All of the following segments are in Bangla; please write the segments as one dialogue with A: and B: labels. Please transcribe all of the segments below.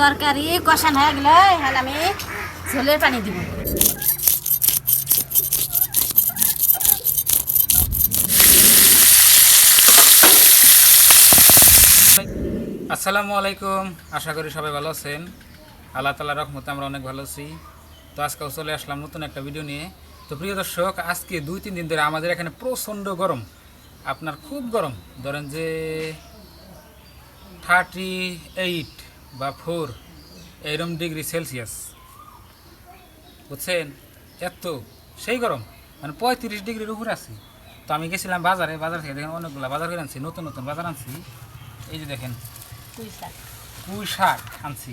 A: তরকারি, কষান হয়ে গেলে এখন আমি ঝোলের পানি দিব।
B: আসসালামু আলাইকুম, আশা করি সবাই ভালো আছেন। আল্লাহ তালা রহমতে আমরা অনেক ভালো আছি। তো আজকেও চলে আসলাম নতুন একটা ভিডিও নিয়ে। তো প্রিয় দর্শক, আজকে দুই তিন দিন ধরে আমাদের এখানে প্রচণ্ড গরম। আপনার খুব গরম। ধরেন যে থার্টি এইট বা ফোর এইরকম ডিগ্রি সেলসিয়াস। বুঝছেন? এত সেই গরম। মানে পঁয়ত্রিশ ডিগ্রির উপরে আছি। তো আমি গেছিলাম বাজারে বাজার থেকে দেখেন অনেকগুলো বাজার করে আনছি নতুন নতুন বাজার আনছি। এই যে দেখেন
A: পুঁই শাক।
B: আনছি।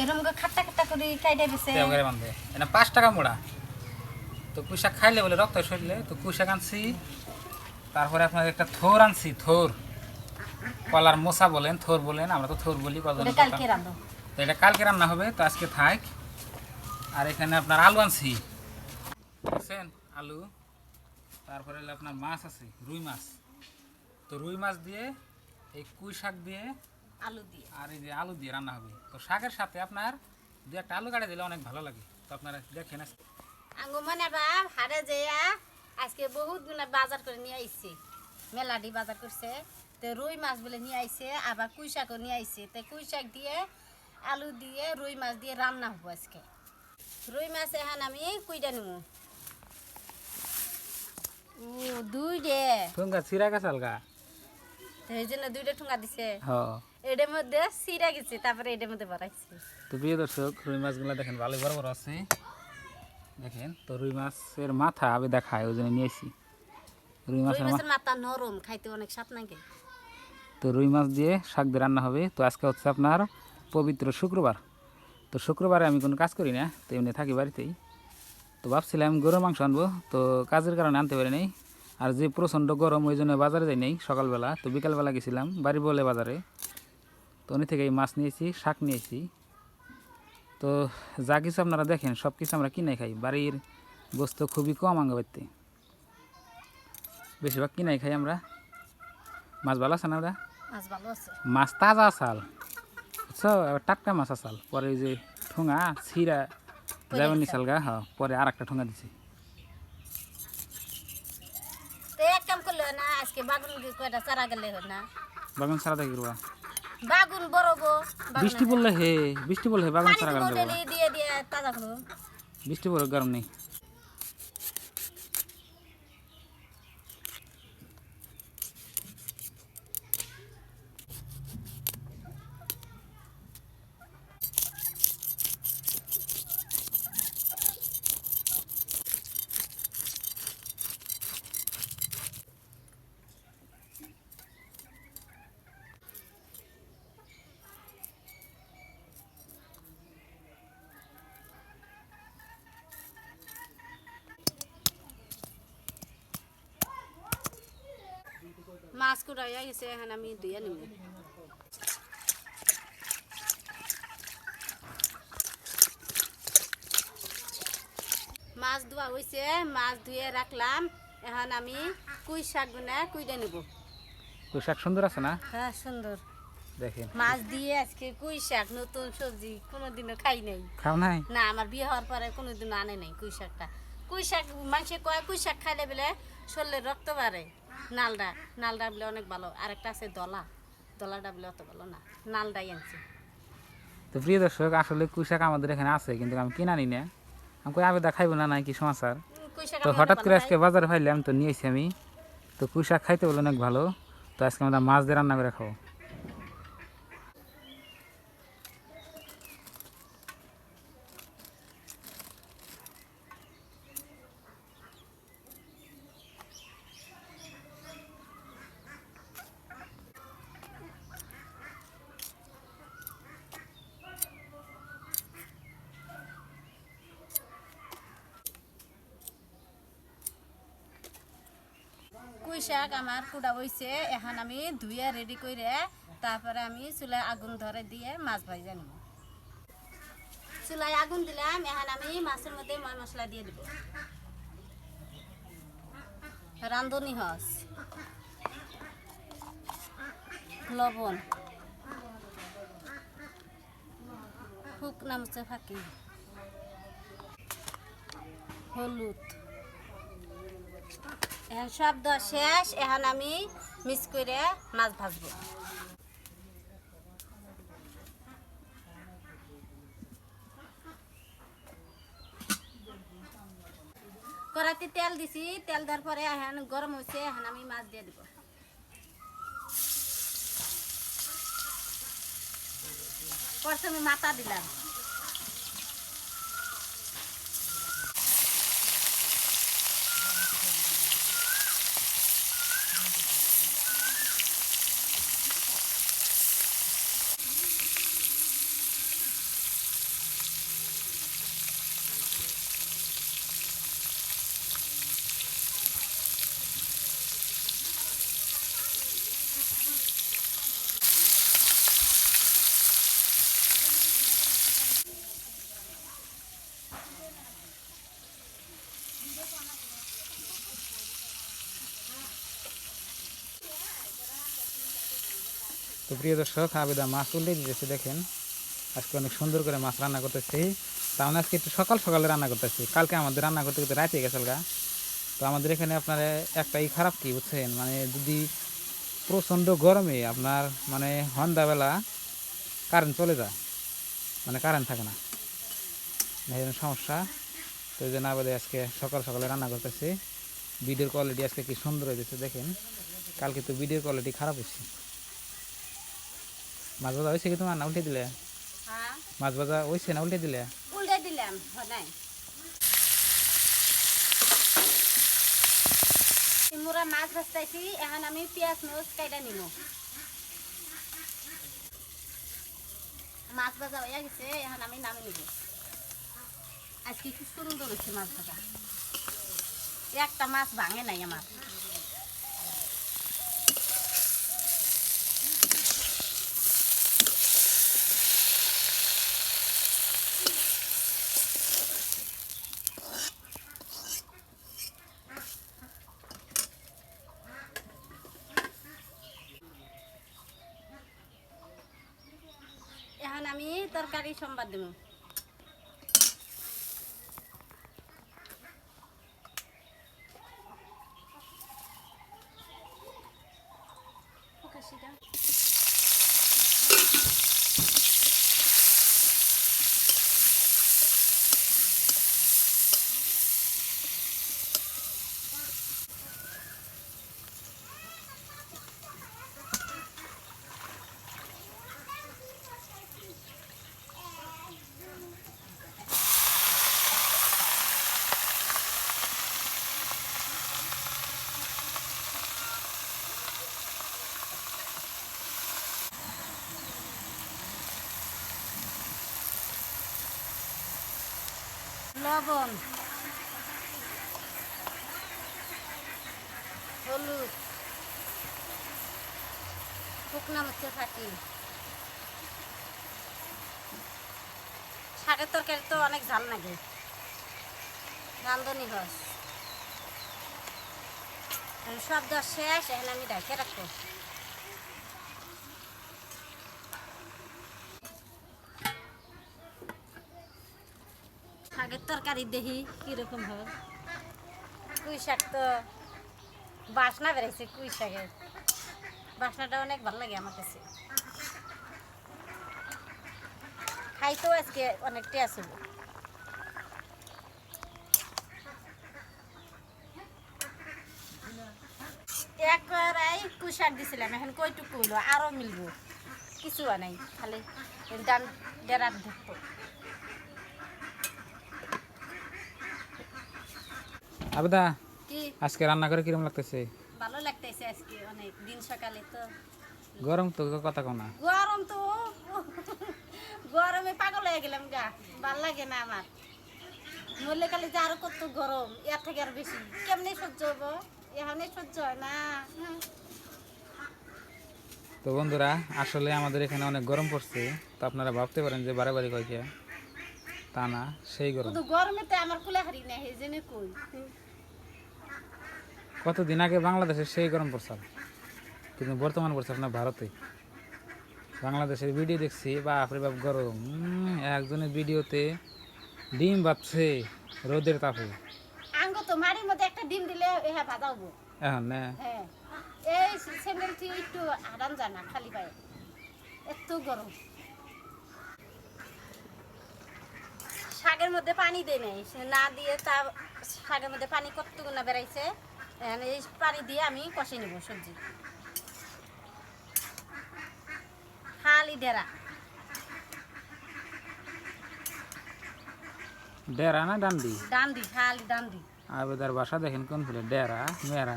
A: এরকম খাট্টা খাট্টা করে কাইটে বেছে।
B: দেওয়ারে বান্ধে। এটা পাঁচ টাকা মোড়া। তো পুঁই শাক খাইলে বলে রক্ত শরীরে তো পুঁই শাক আনছি। তারপরে আপনার একটা থোর আনছি থোর। কলার মোসা বলেন থোর বলেন আমরা তো থোর বলি তো এটা কালকে রান্না হবে তো আজকে থাক। আর এখানে আপনার আলু আনছি। বুঝছেন? আলু তারপরে আপনার মাছ আছে রুই মাছ। তো রুই মাছ দিয়ে এই কুই শাক দিয়ে
A: আলু দিয়ে।
B: আর এই যে আলু দিয়ে রান্না হবে। তো শাকের সাথে আপনার দু একটা আলু কাটে দিলে অনেক ভালো লাগে। তো আপনারা দেখেন আজকে।
A: আঙ্গু মানে বাপ হারে যেয়া আজকে বহুতগুলা বাজার করে নিয়ে আইছে। মেলাডি বাজার করছে। তো রুই মাছ বলে নিয়ে আইছে আবার কুই শাকও নিয়ে আইছে। তো কুই শাক দিয়ে আলু দিয়ে রুই মাছ দিয়ে রান্না হব আজকে। রুই মাছ এখন আমি কুইটা নিব ও দুই ডে
B: ঠুঙ্গা
A: এই জন্য দুইটা ঠুঙ্গা দিছে। এটার মধ্যে গেছে তারপরে এটার মধ্যে বাড়াইছে।
B: তো প্রিয় দর্শক রুই মাছগুলো দেখেন ভালো বড় বড় আছে। দেখেন তো রুই মাছের মাথা আমি দেখায় ওই জন্য নিয়েছি রুই মাছের মাথা
A: নরম খাইতে অনেক স্বাদ লাগে।
B: তো রুই মাছ দিয়ে শাক দিয়ে রান্না হবে। তো আজকে হচ্ছে আপনার পবিত্র শুক্রবার। তো শুক্রবারে আমি কোনো কাজ করি না, তো এমনি থাকি বাড়িতেই। তো ভাবছিলাম গরুর মাংস আনব, তো কাজের কারণে আনতে পারি নাই। আর যে প্রচণ্ড গরম, ওই জন্য বাজারে যাই নাই সকালবেলা। তো বিকালবেলা গেছিলাম বাড়ি বলে বাজারে। তো উনি থেকে এই মাছ নিয়েছি, শাক নিয়েছি। তো যা কিছু আপনারা দেখেন, সব কিছু আমরা কিনে খাই। বাড়ির বস্তু খুবই কম আঙ্গ বেশিরভাগ কিনাই খাই আমরা। মাছ ভালো আছে না ওরা?
A: মাছ
B: তাজা আসাল বুঝছ? এবার টাটকা মাছ আসাল পরে ওই যে ঠোঙা ছিঁড়া যাবেন নিশাল গা হ্যাঁ পরে আর একটা ঠোঙা দিছি।
A: বাগুন
B: সারা দেখি রুবা
A: বাগুন বড় গো
B: বৃষ্টি পড়লে হে বৃষ্টি পড়লে হে বাগান সারা
A: গুলো দিয়ে দিয়ে তাজা করো
B: বৃষ্টি পড়ে গরম নেই।
A: মাছ কুড়াইয়া গেছে এখন আমি ধুইয়া নিব মাছ ধোয়া হয়েছে মাছ ধুয়ে রাখলাম এখন আমি কুই শাক গুনা কুইটা নিব
B: কুই শাক সুন্দর আছে না
A: হ্যাঁ সুন্দর
B: দেখেন
A: মাছ দিয়ে আজকে কুই শাক নতুন সবজি কোনোদিনও খাই নাই
B: খাও নাই
A: না আমার বিয়ে হওয়ার পরে কোনোদিন আনে নাই কুই শাকটা কুই শাক মানুষে কয় কুই শাক খাইলে বলে শরীরে রক্ত বাড়ে নালডা নালডা বলে অনেক ভালো। আর একটা আছে দলা। দলাটা বলে অত ভালো না। নালডাই আনছি।
B: তো প্রিয় দর্শক আসলে কুইশাক আমাদের এখানে আছে কিন্তু আমি কিনা নি না। আমি কই আবেদা খাইবো না নাই কি সমাচার তো হঠাৎ করে আজকে বাজারে ফাইলাম তো নিয়েছি আমি। তো কুইশাক খাইতে বলে অনেক ভালো। তো আজকে আমরা মাছ দিয়ে রান্না করে খাব।
A: কুই শাক আমার কুড়া হইছে এখন আমি ধুয়ে রেডি করে তারপরে আমি চুলায় আগুন ধরে দিয়ে মাছ ভাজা নিব চুলায় আগুন দিলাম এখন আমি মাছের মধ্যে মশলা দিয়ে দিব। রান্ধনি হস লবণ। শুকনা মুছে ফাঁকি। হলুদ। এখন সব শেষ, এখন আমি মিক্স করে মাছ ভাজবো। কড়াইতে তেল দিছি, তেল দেওয়ার পরে এখন গরম হয়েছে, এখন আমি মাছ দিয়ে দিব। প্রথমে মাথা দিলাম।
B: তো প্রিয় দর্শক আবেদা মাছ উল্টে দিতেছে, দেখেন। আজকে অনেক সুন্দর করে মাছ রান্না করতেছি। তা আমরা আজকে একটু সকাল সকালে রান্না করতেছি। কালকে আমাদের রান্না করতে করতে রাতে গেছে গা। তো আমাদের এখানে আপনার একটাই খারাপ কি, বুঝছেন? মানে যদি প্রচণ্ড গরমে আপনার মানে সন্ধ্যাবেলা কারেন্ট চলে যায় মানে কারেন্ট থাকে না। এই জন্য সমস্যা। তো এই জন্য আবেদে আজকে সকাল সকালে রান্না করতেছি। ভিডিওর কোয়ালিটি আজকে কি সুন্দর হয়েছে দেখেন। কালকে তো ভিডিওর কোয়ালিটি খারাপ হয়েছে মাছ ভাজা হয়েছে কি তোমার না উল্টে দিলে। মাছ ভাজা হয়েছে না উল্টে দিলে?
A: উল্টে দিলাম নাই। মোরা মাছ ভাজতেছি এখন আমি পেঁয়াজ মরিচ কাইটা নিব মাছ ভাজা হয়ে গেছে এখন আমি নামে নিব আজকে কি সুন্দর হয়েছে মাছ ভাজা? একটা মাছ ভাঙে নাই আমার এখন আমি তরকারি সম্বাদ দেব। লবণ। হলুদ। শুকনা মরিচের ফাঁকি শাকের তরকারি তো অনেক ঝাল লাগে। রান্ধনি এখন সব দেওয়া শেষ, এখন আমি ঢাকে রাখব। শাকের তরকারি দেখি কীরকম হয়। কুই শাক তো বাসনা বেড়াইছে কুই শাকের। বাসনাটা অনেক ভালো লাগে আমার কাছে। খাইতেও আজকে অনেক টেস্ট হলো। একবারাই কুই শাক দিছিলাম, এখন কইটুকু হইল আরও মিলবো। কিছু নাই, খালি ডান ডেরাত ঢুকবো
B: আবেদা
A: কি?
B: আজকে রান্না করে কিরম লাগতেছে?
A: ভালো লাগতেছে আজকে অনেক দিন সকালে তো।
B: গরম তো কথা কও না।
A: গরম তো গরমে পাগল হয়ে গেলাম গা ভালো লাগে না আমার। মরলে কালে যে আরও কত গরম এর থেকে আর বেশি। কেমনে সহ্য হব এখানে সহ্য হয় না।
B: তো বন্ধুরা আসলে আমাদের এখানে অনেক গরম পড়ছে তো আপনারা ভাবতে পারেন যে বারে বারে কয়েকে তা না সেই গরম।
A: গরমে তো আমার কুলে হারি না এই জন্য কই।
B: কতদিন আগে বাংলাদেশে সেই গরম পড়ছে? কিন্তু বর্তমান পড়ছে আপনার ভারতে। বাংলাদেশের ভিডিও দেখছি বাপরে বাপ গরম। একজনের ভিডিওতে ডিম বাচ্ছে রোদের তাপে।
A: আঙ্গ তো মাড়ির মধ্যে একটা ডিম দিলে হ্যাঁ
B: না
A: হ্যাঁ। এই স্যান্ডেলটি একটু আরাম যায় খালি পায়ে। এত গরম। শাকের মধ্যে পানি দেয় নাই। না দিয়ে তা শাকের মধ্যে পানি কতটুকু না বেড়াইছে? এই পানি দিয়ে আমি কষে নেব সবজি। খালি ডেরা।
B: ডেরা না ডান্ডি?
A: ডান্ডি খালি ডান্ডি।
B: আবেদার বাসা দেখেন কোন ফুলে ডেরা মেরা।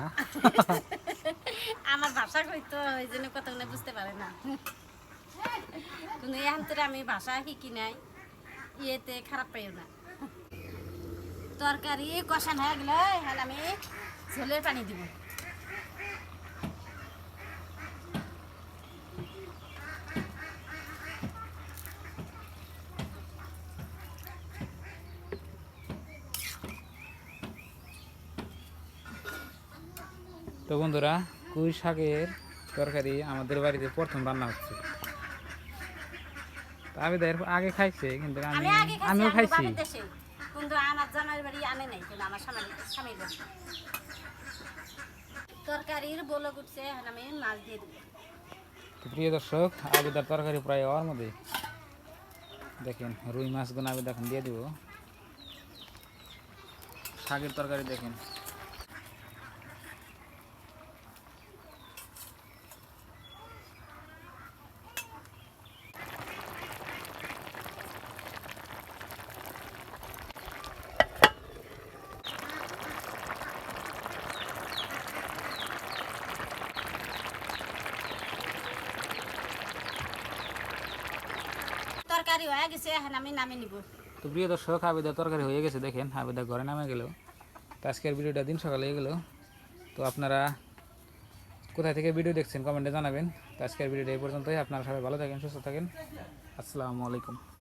A: আমার ভাষা কইতো ওই জন্য কতগুলো বুঝতে পারে না। কিন্তু এখন তো আমি ভাষা শিখি নাই ইয়েতে খারাপ পাইও না। তরকারি কষান হয়ে গেলে এখন আমি ঝোলের পানি দিব।
B: তো বন্ধুরা কুই শাকের তরকারি আমাদের বাড়িতে প্রথম রান্না হচ্ছে। তো আবেদা আগে খাইছে কিন্তু আমি
A: আমি
B: আমিও খাইছি।
A: কিন্তু আমার জামাইয়ের বাড়ি আনে নাই কিন্তু আমার স্বামী স্বামীর বাড়ি।
B: প্রিয় দর্শক, আবেদার তরকারি প্রায় হওয়ার মধ্যে দেখেন, রুই মাছগুলো আবেদা দিয়ে দিব। শাকের তরকারি দেখেন।
A: তরকারি হয়ে গেছে, এখন আমি নামে নিব।
B: তো প্রিয় দর্শক, আবেদা তরকারি হয়ে গেছে, দেখেন আবেদা ঘরে নামে গেল। তো আজকের ভিডিওটা দিন সকালে হয়ে গেল। তো আপনারা কোথায় থেকে ভিডিও দেখছেন কমেন্টে জানাবেন। তো আজকের ভিডিওটা এই পর্যন্তই। আপনারা সবাই ভালো থাকেন, সুস্থ থাকেন। আসসালামু আলাইকুম।